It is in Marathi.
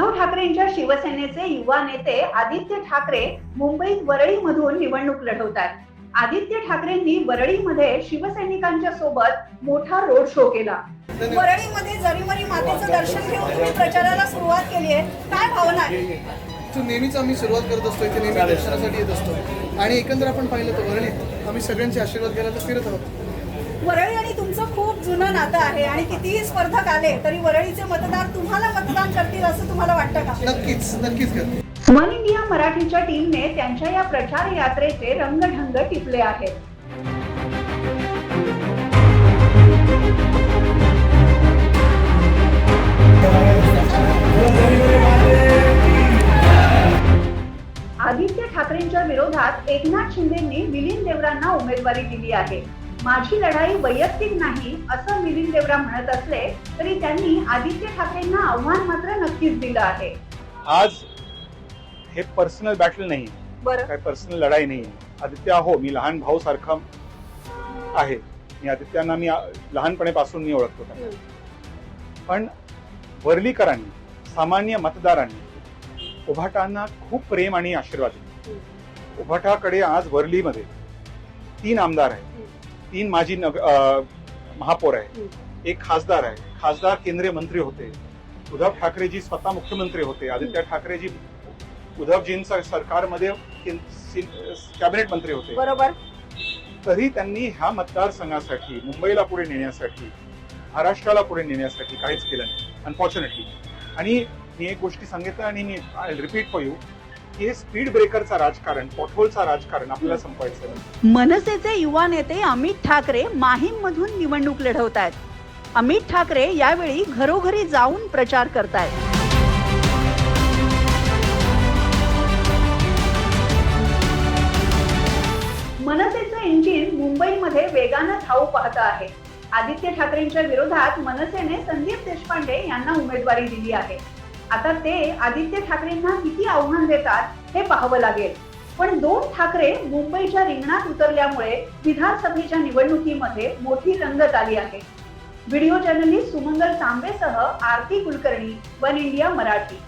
शिवसेनेचे युवा नेते आदित्य ठाकरे मुंबईत वरळीमधून निवडणूक लढवतात. आदित्य ठाकरेंनी वरळीमध्ये शिवसैनिकांच्या सोबत मोठा रोड शो केला. वरळीमध्ये जरीमरी मातेचं दर्शन घेऊन तुम्ही प्रचाराला सुरुवात केली आहे काय भावना आहे? इथून नेहमीच आम्ही सुरुवात करत असतो इथे नेहमी दर्शनासाठी येत असतो आणि एकंदर आपण पाहिलं तर वरळीत आम्ही सगळ्यांचे आशीर्वाद घ्यायला तर फिरत आहोत. वरळी आणि तुमचं खूप जुनं नातं आहे आणि कितीही स्पर्धक आले तरी वरळीचे मतदार तुम्हाला मतदान करतील असं तुम्हाला वाटतं का? नक्कीच नक्कीच करते वन इंडिया मराठीच्या टीमने त्यांच्या या प्रचार यात्रेचे रंगढंग टिपले आहेत. आदित्य ठाकरेंच्या विरोधात एकनाथ शिंदेंनी मिलिंद देवरांना उमेदवारी दिली आहे. माझी लढाई वैयक्तिक नाही असं मिलिंद देवरा म्हणत असले तरी त्यांनी आदित्य ठाकरेंना आव्हान मात्र नक्कीच दिलं आहे. आज हे पर्सनल बॅटल नाही. बरं. काय पर्सनल लढाई नाही. आदित्य हो मी लहान भाऊ सारखा आहे. मी आदित्यांना मी लहानपणापासून मी ओळखतो. त्यांना. पण वर्लीकरांनी सामान्य मतदारांनी उभाटांना खूप प्रेम आणि आशीर्वाद दिले. उभाटाकडे आज वर्लीमध्ये तीन आमदार आहेत. तीन माजी महापौर आहे एक खासदार आहे. खासदार केंद्रीय मंत्री होते. उद्धव ठाकरेजी स्वतः मुख्यमंत्री होते. आदित्य ठाकरेजी उद्धवजींच्या सरकारमध्ये कॅबिनेट मंत्री होते. बरोबर. तरी त्यांनी ह्या मतदारसंघासाठी मुंबईला पुढे नेण्यासाठी महाराष्ट्राला पुढे नेण्यासाठी काहीच केलं नाही. अनफॉर्च्युनेटली आणि मी एक गोष्टी सांगितलं आणि मी आय रिपीट फॉर यू की हे स्पीड ब्रेकरचा राजकारण पॉटहोलचा राजकारण आपल्याला संपवायचं. मनसेचे युवा नेते अमित ठाकरे माहीममधून निवडणूक लढवत आहेत अमित ठाकरे यावेळी घरोघरी जाऊन प्रचार करतायत. मनसेचं इंजिन मुंबईमध्ये वेगानं धावू पाहतं आहे. आदित्य ठाकरेंच्या विरोधात मनसेने संदीप देशपांडे यांना उमेदवारी दिली आहे. आता ते आदित्य ठाकरेंना किती आव्हान देतात हे पाहावं लागेल. पण दोन ठाकरे मुंबईच्या रिंगणात उतरल्यामुळे विधानसभेच्या निवडणुकीमध्ये मोठी रंगत आली आहे. व्हिडिओ जर्नलिस्ट सुमंगल तांबेसह आरती कुलकर्णी वन इंडिया मराठी.